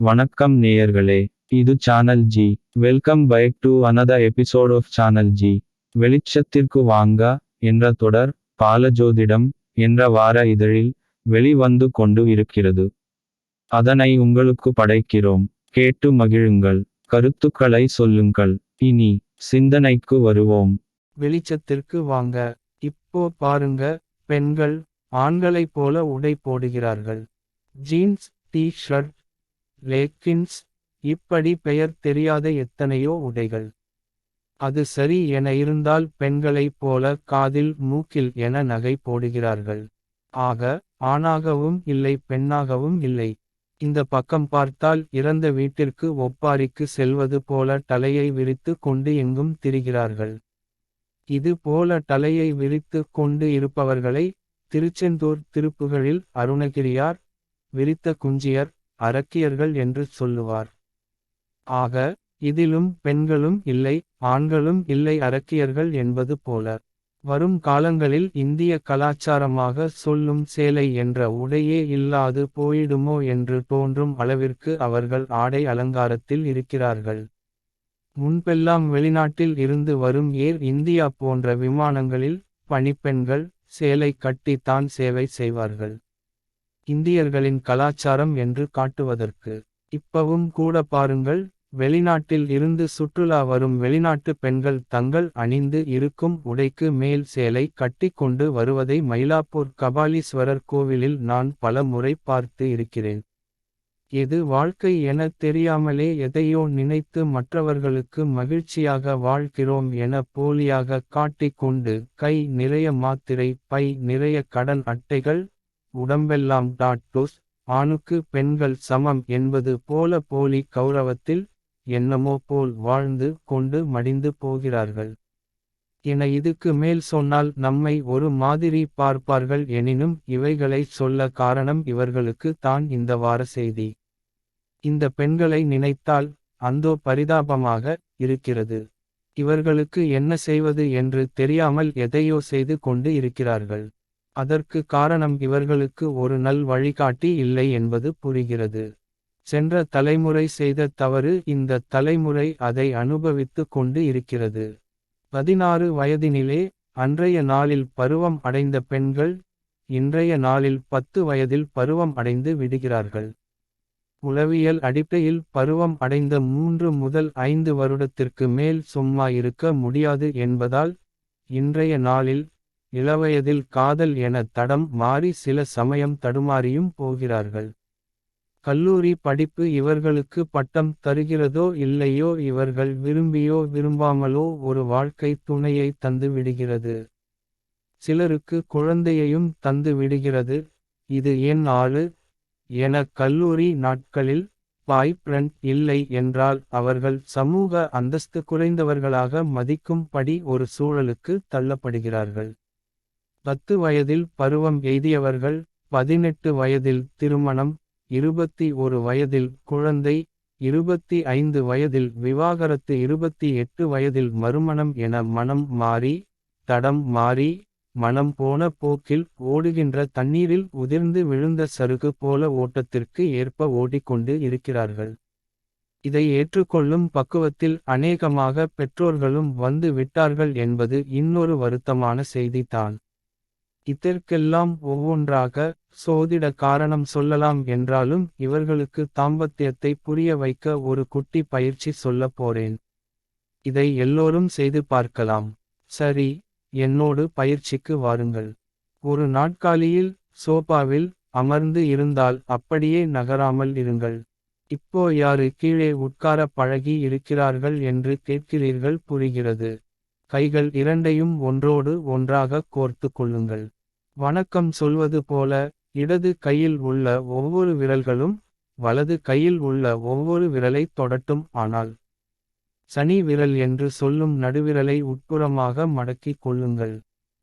வணக்கம் நேயர்களே இது channel G welcome back to another episode of channel G வெளிச்சத்திற்கு வாங்க என்ற தொடர் பாலஜோதிடம் என்ற வார இதழில் வெளிவந்து கொண்டு இருக்கிறது. அதனை உங்களுக்கு படைக்கிறோம். கேட்டு மகிழுங்கள். கருத்துக்களை சொல்லுங்கள். இனி சிந்தனைக்கு வருவோம். வெளிச்சத்திற்கு வாங்க. இப்போ பாருங்க பெண்கள் ஆண்களைப் போல உடை போடுகிறார்கள். ஜீன்ஸ் டி ஷர்ட் லேக்கின்ஸ் இப்படி பெயர் தெரியாத எத்தனையோ உடைகள். அது சரி என இருந்தால் பெண்களைப் போல காதில் மூக்கில் என நகை போடுகிறார்கள். ஆக ஆணாகவும் இல்லை பெண்ணாகவும் இல்லை. இந்த பக்கம் பார்த்தால் இறந்த வீட்டிற்கு ஒப்பாரிக்கு செல்வது போல தலையை விரித்து கொண்டு எங்கும் திரிகிறார்கள். இது போல தலையை விரித்து கொண்டு இருப்பவர்களை திருச்செந்தூர் திருப்புகளில் அருணகிரியார் விரித்த குஞ்சியர் அரக்கியர்கள் என்று சொல்லுவார். ஆக இதிலும் பெண்களும் இல்லை ஆண்களும் இல்லை அரக்கியர்கள் என்பது போல. வரும் காலங்களில் இந்திய கலாச்சாரமாக சொல்லும் சேலை என்ற உடையே இல்லாது போயிடுமோ என்று தோன்றும் அளவிற்கு அவர்கள் ஆடை அலங்காரத்தில் இருக்கிறார்கள். முன்பெல்லாம் வெளிநாட்டில் இருந்து வரும் ஏர் இந்தியா போன்ற விமானங்களில் பணிப்பெண்கள் சேலை கட்டித்தான் தான் சேவை செய்வார்கள். இந்தியர்களின் கலாச்சாரம் என்று காட்டுவதற்கு. இப்பவும் கூட பாருங்கள் வெளிநாட்டில் இருந்து சுற்றுலா வரும் வெளிநாட்டு பெண்கள் தங்கள் அணிந்து இருக்கும் உடைக்கு மேல் சேலை கட்டி கொண்டு வருவதை மயிலாப்பூர் கபாலீஸ்வரர் கோவிலில் நான் பல முறை பார்த்து இருக்கிறேன். இது வாழ்க்கை என தெரியாமலே எதையோ நினைத்து மற்றவர்களுக்கு மகிழ்ச்சியாக வாழ்கிறோம் என போலியாக காட்டிக்கொண்டு கை நிறைய மாத்திரை பை நிறைய கடன் அட்டைகள் உடம்பெல்லாம் டாட்டோஸ் ஆணுக்கு பெண்கள் சமம் என்பது போல போலி கௌரவத்தில் என்னமோ போல் வாழ்ந்து கொண்டு மடிந்து போகிறார்கள். என இதுக்கு மேல் சொன்னால் நம்மை ஒரு மாதிரி பார்ப்பார்கள் எனினும் இவைகளை சொல்ல காரணம் இவர்களுக்கு தான் இந்த வார செய்தி. இந்த பெண்களை நினைத்தால் அந்தோ பரிதாபமாக இருக்கிறது. இவர்களுக்கு என்ன செய்வது என்று தெரியாமல் எதையோ செய்து கொண்டு இருக்கிறார்கள். அதற்கு காரணம் இவர்களுக்கு ஒரு நல் வழிகாட்டி இல்லை என்பது புரிகிறது. சென்ற தலைமுறை செய்த தவறு இந்த தலைமுறை அதை அனுபவித்து கொண்டு இருக்கிறது. பதினாறு வயதினிலே அன்றைய நாளில் பருவம் அடைந்த பெண்கள் இன்றைய நாளில் பத்து வயதில் பருவம் அடைந்து விடுகிறார்கள். உளவியல் அடிப்படையில் பருவம் அடைந்த மூன்று முதல் ஐந்து வருடத்திற்கு மேல் சும்மா இருக்க முடியாது என்பதால் இன்றைய நாளில் இளவயதில் காதல் என தடம் மாறி சில சமயம் தடுமாறியும் போகிறார்கள். கல்லூரி படிப்பு இவர்களுக்கு பட்டம் தருகிறதோ இல்லையோ இவர்கள் விரும்பியோ விரும்பாமலோ ஒரு வாழ்க்கை துணையை தந்து விடுகிறது. சிலருக்கு குழந்தையையும் தந்து விடுகிறது. இது என் ஆளு என கல்லூரி நாட்களில் பாய் ஃப்ரெண்ட் இல்லை என்றால் அவர்கள் சமூக அந்தஸ்து குறைந்தவர்களாக மதிக்கும்படி ஒரு சூழலுக்கு தள்ளப்படுகிறார்கள். பத்து வயதில் பருவம் எய்தியவர்கள் பதினெட்டு வயதில் திருமணம் இருபத்தி ஒரு வயதில் குழந்தை இருபத்தி ஐந்து வயதில் விவாகரத்து இருபத்தி எட்டு வயதில் மறுமணம் என மனம் மாறி தடம் மாறி மனம் போன போக்கில் ஓடுகின்ற தண்ணீரில் உதிர்ந்து விழுந்த சருகு போல ஓட்டத்திற்கு ஏற்ப ஓடிக்கொண்டு இருக்கிறார்கள். இதை ஏற்றுக்கொள்ளும் பக்குவத்தில் அநேகமாக பெற்றோர்களும் வந்து விட்டார்கள் என்பது இன்னொரு வருத்தமான செய்திதான். இதற்கெல்லாம் ஒவ்வொன்றாக சோதிட காரணம் சொல்லலாம் என்றாலும் இவர்களுக்கு தாம்பத்தியத்தை புரிய வைக்க ஒரு குட்டி பயிற்சி சொல்லப் போறேன். இதை எல்லோரும் செய்து பார்க்கலாம். சரி என்னோடு பயிற்சிக்கு வாருங்கள். ஒரு நாட்காலியில் சோபாவில் அமர்ந்து இருந்தால் அப்படியே நகராமல் இருங்கள். இப்போ யாரு கீழே உட்கார பழகி இருக்கிறார்கள் என்று கேட்கிறீர்கள் புரிகிறது. கைகள் இரண்டையும் ஒன்றோடு ஒன்றாக கோர்த்து கொள்ளுங்கள். வணக்கம் சொல்வது போல இடது கையில் உள்ள ஒவ்வொரு விரல்களும் வலது கையில் உள்ள ஒவ்வொரு விரலை தொடட்டும் ஆனால் சனி விரல் என்று சொல்லும் நடுவிரலை உட்புறமாக மடக்கிக் கொள்ளுங்கள்.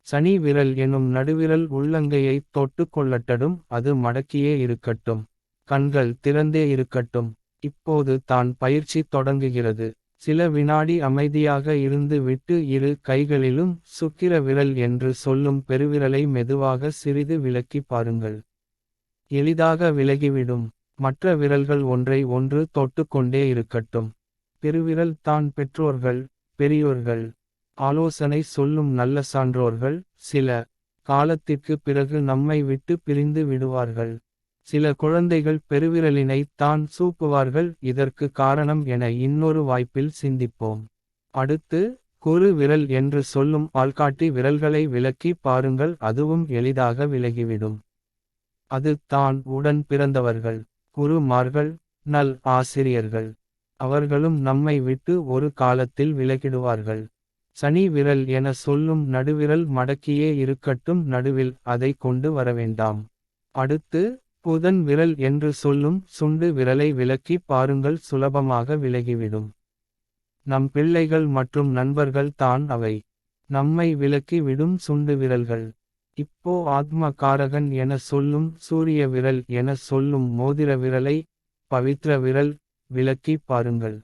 சனி விரல் எனும் நடுவிரல் உள்ளங்கையை தொட்டு கொள்ளட்டடும் அது மடக்கியே இருக்கட்டும். கண்கள் திறந்தே இருக்கட்டும். இப்போது தான் பயிற்சி தொடங்குகிறது. சில வினாடி அமைதியாக இருந்து விட்டு இரு கைகளிலும் சுக்கிர விரல் என்று சொல்லும் பெருவிரலை மெதுவாக சிறிது விலக்கி பாருங்கள். எளிதாக விலகிவிடும். மற்ற விரல்கள் ஒன்றை ஒன்று தொட்டுக்கொண்டே இருக்கட்டும். பெருவிரல் தான் பெற்றோர்கள் பெரியோர்கள். ஆலோசனை சொல்லும் நல்ல சான்றோர்கள் சில காலத்திற்கு பிறகு நம்மை விட்டு பிரிந்து விடுவார்கள். சில குழந்தைகள் பெருவிரலினை தான் சூப்புவார்கள் இதற்கு காரணம் என இன்னொரு வாய்ப்பில் சிந்திப்போம். அடுத்து குறு விரல் என்று சொல்லும் ஆள்காட்டி விரல்களை விளக்கி பாருங்கள் அதுவும் எளிதாக விலகிவிடும். அது தான் உடன் பிறந்தவர்கள் குருமார்கள் நல் ஆசிரியர்கள். அவர்களும் நம்மை விட்டு ஒரு காலத்தில் விலகிடுவார்கள். சனி விரல் என சொல்லும் நடுவிரல் மடக்கியே இருக்கட்டும் நடுவில் அதை கொண்டு வரவேண்டாம். அடுத்து புதன் விரல் என்று சொல்லும் சுண்டு விரலை விலக்கி பாருங்கள் சுலபமாக விலகிவிடும். நம் பிள்ளைகள் மற்றும் நண்பர்கள் தான் அவை. நம்மை விலக்கி விடும் சுண்டு விரல்கள். இப்போ ஆத்ம காரகன் என சொல்லும் சூரிய விரல் என சொல்லும் மோதிர விரலை பவித்ர விரல் விலக்கி பாருங்கள்.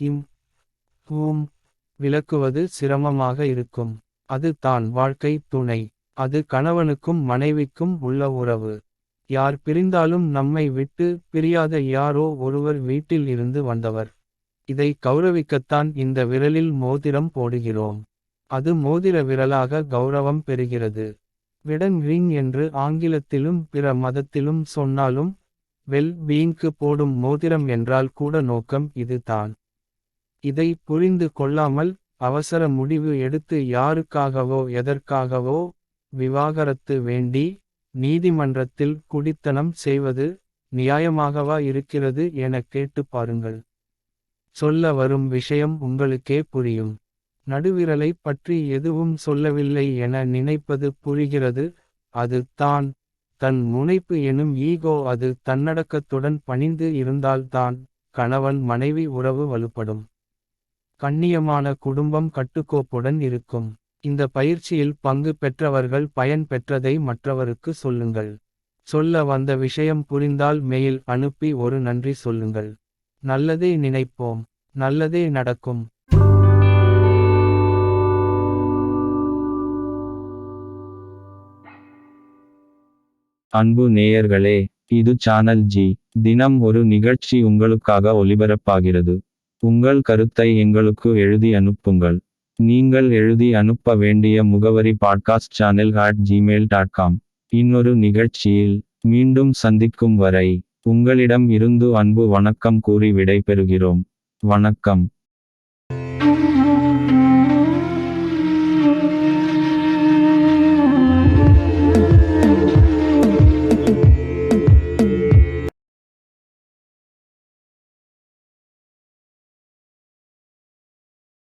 இம் ஹூம் விளக்குவது சிரமமாக இருக்கும். அது தான் வாழ்க்கை துணை. அது கணவனுக்கும் மனைவிக்கும் உள்ள உறவு. யார் பிரிந்தாலும் நம்மை விட்டு பிரியாத யாரோ ஒருவர் வீட்டில் இருந்து வந்தவர். இதை கௌரவிக்கத்தான் இந்த விரலில் மோதிரம் போடுகிறோம். அது மோதிர விரலாக கௌரவம் பெறுகிறது. விடன் ரிங் என்று ஆங்கிலத்திலும் பிற மதத்திலும் சொன்னாலும் வெல் பீங்க்கு போடும் மோதிரம் என்றால் கூட நோக்கம் இது தான். இதை புரிந்து கொள்ளாமல் அவசர முடிவு எடுத்து யாருக்காகவோ எதற்காகவோ விவாகரத்து வேண்டி நீதிமன்றத்தில் குடித்தனம் செய்வது நியாயமாகவா இருக்கிறது என கேட்டு பாருங்கள். சொல்ல வரும் விஷயம் உங்களுக்கே புரியும். நடுவிரலை பற்றி எதுவும் சொல்லவில்லை என நினைப்பது புரிகிறது அது தான். தன் முனைப்பு எனும் ஈகோ அது தன்னடக்கத்துடன் பணிந்து இருந்தால்தான் கணவன் மனைவி உறவு வலுப்படும். கண்ணியமான குடும்பம் கட்டுக்கோப்புடன் இருக்கும். இந்த பயிற்சியில் பங்கு பெற்றவர்கள் பயன் பெற்றதை மற்றவருக்கு சொல்லுங்கள். சொல்ல வந்த விஷயம் புரிந்தால் மெயில் அனுப்பி ஒரு நன்றி சொல்லுங்கள். நல்லதே நினைப்போம். நல்லதே நடக்கும். அன்பு நேயர்களே இது சேனல் ஜி தினம் ஒரு நிகழ்ச்சி உங்களுக்காக ஒலிபரப்பாகிறது. உங்கள் கருத்தை எங்களுக்கு எழுதி அனுப்புங்கள். நீங்கள் எழுதி அனுப்ப வேண்டிய முகவரி podcast channel at Gmail dot com இன்னொரு நிகழ்ச்சியில் மீண்டும் சந்திக்கும் வரை உங்களிடம் இருந்து அன்பு வணக்கம் கூறி விடைபெறுகிறோம். வணக்கம்.